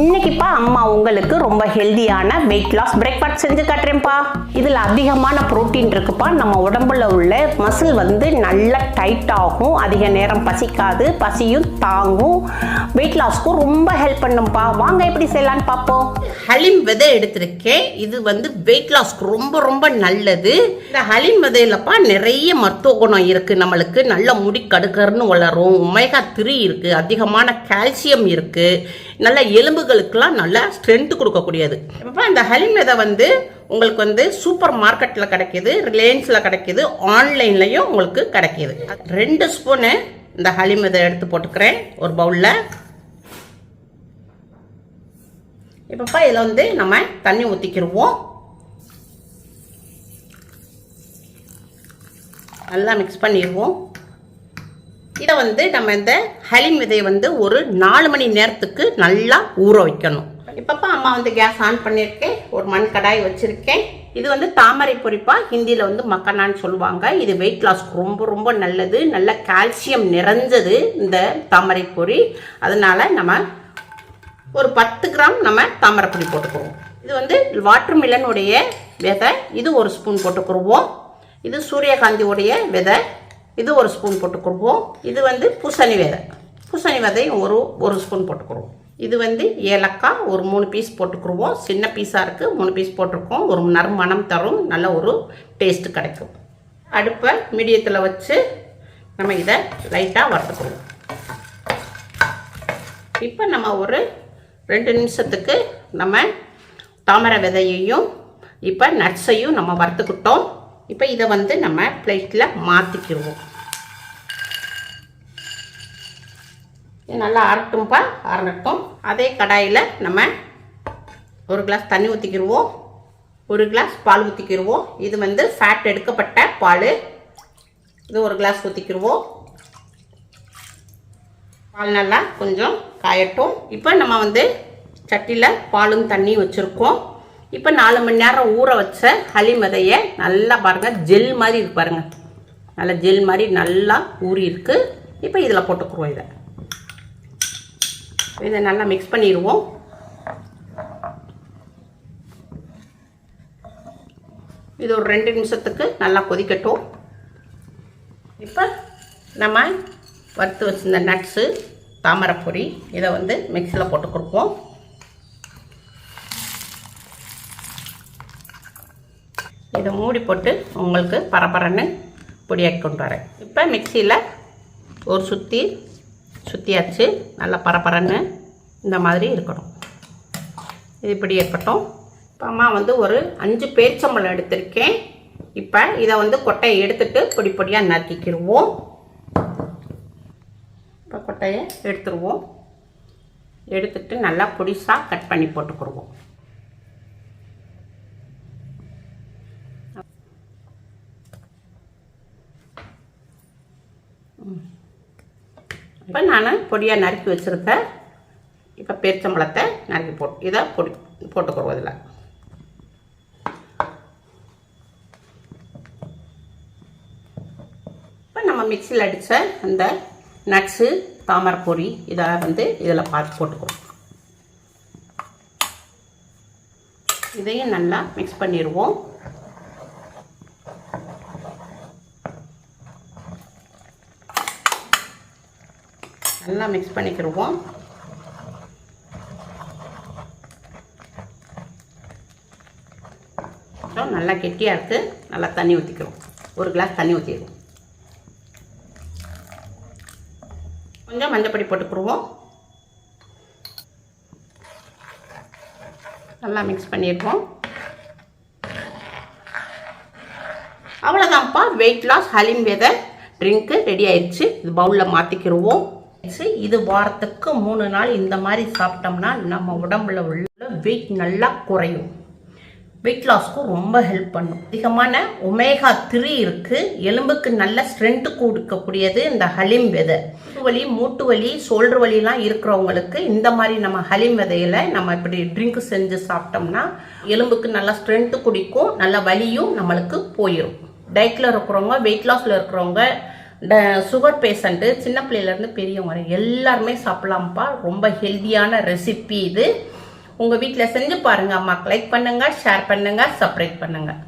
இன்னைக்குப்பா அம்மா உங்களுக்கு ரொம்ப ஹெல்தியான வெயிட் லாஸ் பிரேக்ஃபாஸ்ட் செஞ்சு காட்டுறேன்ப்பா. இதில் அதிகமான புரோட்டீன் இருக்குப்பா. நம்ம உடம்புல உள்ள மசில் வந்து நல்லா டைட் ஆகும். அதிக நேரம் பசிக்காது பசியும் தாங்கும். வெயிட் லாஸ்க்கும் ரொம்ப ஹெல்ப் பண்ணும்ப்பா. வாங்க எப்படி செய்யலான்னு பார்ப்போம். ஹலிம் விதை எடுத்திருக்கேன். இது வந்து வெயிட் லாஸ்க்கு ரொம்ப ரொம்ப நல்லது. இந்த ஹலிம் விதையிலப்பா நிறைய மருத்துவ குணம் இருக்குது நம்மளுக்கு நல்ல முடி கடுக்கர்னு வளரும். ஒமேகா த்ரீ இருக்குது அதிகமான கால்சியம் இருக்குது நல்ல எலும்புகளுக்கெல்லாம் நல்ல ஸ்ட்ரென்த் கொடுக்கக்கூடியது. இப்போ இந்த ஹலிம் விதை வந்து உங்களுக்கு வந்து சூப்பர் மார்க்கெட்டில் கிடைக்கிது ரிலையன்ஸில் கிடைக்கிது ஆன்லைன்லையும் உங்களுக்கு கிடைக்கிது. ரெண்டு ஸ்பூனு இந்த ஹலிம் விதை எடுத்து போட்டுக்கிறேன். ஒரு பவுலில் இப்போப்பா இதில் வந்து நம்ம தண்ணி ஊற்றிக்கிடுவோம் நல்லா மிக்ஸ் பண்ணிடுவோம் இதை வந்து நம்ம இந்த ஹலிம் விதையை வந்து ஒரு நாலு மணி நேரத்துக்கு நல்லா ஊற வைக்கணும். இப்பப்போ அம்மா வந்து கேஸ் ஆன் பண்ணியிருக்கேன். ஒரு மண் கடாய் வச்சுருக்கேன். இது வந்து தாமரை பொறிப்பா ஹிந்தியில் வந்து மக்கனான்னு சொல்லுவாங்க. இது வெயிட் லாஸ்க்கு ரொம்ப ரொம்ப நல்லது. நல்ல கால்சியம் நிறைஞ்சது இந்த தாமரை பொறி அதனால் நம்ம ஒரு பத்து கிராம் நம்ம தாமரைப்பொடி போட்டுக்குவோம். இது வந்து வாட்டர் மில்லனுடைய விதை. இது ஒரு ஸ்பூன் போட்டுக்கிடுவோம் இது சூரியகாந்தியுடைய விதை. இது ஒரு ஸ்பூன் போட்டுக்குருவோம் இது வந்து பூசணி விதை. பூசணி விதையும் ஒரு ஒரு ஸ்பூன் போட்டுக்குருவோம் இது வந்து ஏலக்காய் ஒரு மூணு பீஸ் போட்டுக்குருவோம் சின்ன பீஸாக இருக்குது மூணு பீஸ் போட்டிருக்கோம். ஒரு நறுமணம் தரும் நல்ல ஒரு டேஸ்ட்டு கிடைக்கும். அடுப்பை மீடியத்தில் வச்சு நம்ம இதை லைட்டாக வறுத்துக்குருவோம் இப்போ நம்ம ஒரு ரெண்டு நிமிஷத்துக்கு நம்ம தாமரை விதையையும் இப்போ நட்ஸையும் நம்ம வறுத்துக்கிட்டோம். இப்போ இதை வந்து நம்ம பிளேட்டில் மாற்றிக்கிடுவோம் இது நல்லா ஆறட்டும்ப்பா அரட்டும் அதே கடாயில் நம்ம ஒரு கிளாஸ் தண்ணி ஊற்றிக்கிடுவோம் ஒரு கிளாஸ் பால் ஊற்றிக்கிடுவோம் இது வந்து ஃபேட் எடுக்கப்பட்ட பால். இது ஒரு கிளாஸ் ஊற்றிக்கிடுவோம் பால் நல்லா கொஞ்சம் காயட்டும். இப்போ நம்ம வந்து சட்டியில் பாலும் தண்ணியும் வச்சுருக்கோம். இப்போ நாலு மணி நேரம் ஊற வச்ச ஹலிம் நல்லா பாருங்கள் ஜெல் மாதிரி இருக்கு பாருங்கள் நல்லா ஜெல் மாதிரி நல்லா ஊறி இருக்கு. இப்போ இதில் போட்டுக்குருவோம் இதை. இதை நல்லா மிக்ஸ் பண்ணிடுவோம் இது ஒரு ரெண்டு நிமிஷத்துக்கு நல்லா கொதிக்கட்டும். இப்போ நம்ம வறுத்து வச்சுருந்த நட்ஸு தாமரைப்பொடி இதை வந்து மிக்சியில் போட்டு கொடுப்போம் இதை மூடி போட்டு உங்களுக்கு பரபரன்னு பொடியாக்கி கொண்டு வரேன். இப்போ மிக்சியில் ஒரு சுற்றி சுற்றியாச்சு நல்லா பரபரன்னு இந்த மாதிரி இருக்கணும். இது இப்படி இருக்கட்டும். இப்போ அம்மா வந்து ஒரு அஞ்சு பேரிச்சம்பழம் எடுத்திருக்கேன். இப்போ இதை வந்து கொட்டையை எடுத்துட்டு பொடி பொடியாக நறுக்கிக்கிடுவோம் இப்போ கொட்டையை எடுத்துருவோம். எடுத்துட்டு நல்லா பொடிசாக கட் பண்ணி போட்டுக்கிடுவோம் இப்போ நான் பொடியாக நறுக்கி வச்சுருக்கேன் இப்போ பேரிச்சம்பழத்தை நறுக்கி போட்டு இதை பொடி போட்டுக்கிறோம் இதில் இப்போ நம்ம மிக்சியில் அடித்த அந்த நட்ஸு தாமரை பொடி இதை வந்து இதில் பார்த்து போட்டுக்கிறோம் இதையும் நல்லா மிக்ஸ் பண்ணிடுவோம் நல்லா மிக்ஸ் பண்ணிக்கிடுவோம் அப்புறம் நல்லா கெட்டியாக இருக்குது நல்லா தண்ணி ஊற்றிக்கிறோம் ஒரு கிளாஸ் தண்ணி ஊற்றிடுவோம் கொஞ்சம் மஞ்சப்பொடி போட்டுக்கிடுவோம். நல்லா மிக்ஸ் பண்ணிடுவோம் அவ்வளோதான்ப்பா வெயிட் லாஸ் ஹலிம் விதை ட்ரிங்க்கு ரெடி ஆயிடுச்சு இது பவுலில் மாற்றிக்கிடுவோம் இது வாரத்துக்கு மூணு நாள் இந்த மாதிரி சாப்பிட்டோம்னா நம்ம உடம்புல உள்ள வெயிட் நல்லா குறையும். வெயிட் லாஸ்க்கும் ரொம்ப ஹெல்ப் பண்ணும். அதிகமான ஒமேகா த்ரீ இருக்குது எலும்புக்கு நல்ல ஸ்ட்ரென்த்து கொடுக்கக்கூடியது இந்த ஹலிம் விதை. மூட்டு வலி மூட்டு வலி சோல்டர் வலிலாம் இருக்கிறவங்களுக்கு இந்த மாதிரி நம்ம ஹலிம் விதையில நம்ம இப்படி ட்ரிங்க் செஞ்சு சாப்பிட்டோம்னா எலும்புக்கு நல்லா ஸ்ட்ரென்த்து குடிக்கும். நல்ல வலியும் நம்மளுக்கு போயிடும் டயட்டில் இருக்கிறவங்க வெயிட் லாஸில் இருக்கிறவங்க சுகர் பேஷண்ட்டு சின்ன பிள்ளையிலேருந்து பெரியவங்க எல்லாருமே சாப்பிட்லாம்ப்பா. ரொம்ப ஹெல்தியான ரெசிபி இது. உங்கள் வீட்டில் செஞ்சு பாருங்கள் அம்மாக்கு லைக் பண்ணுங்கள் ஷேர் பண்ணுங்கள் சப்ஸ்கிரைப் பண்ணுங்கள்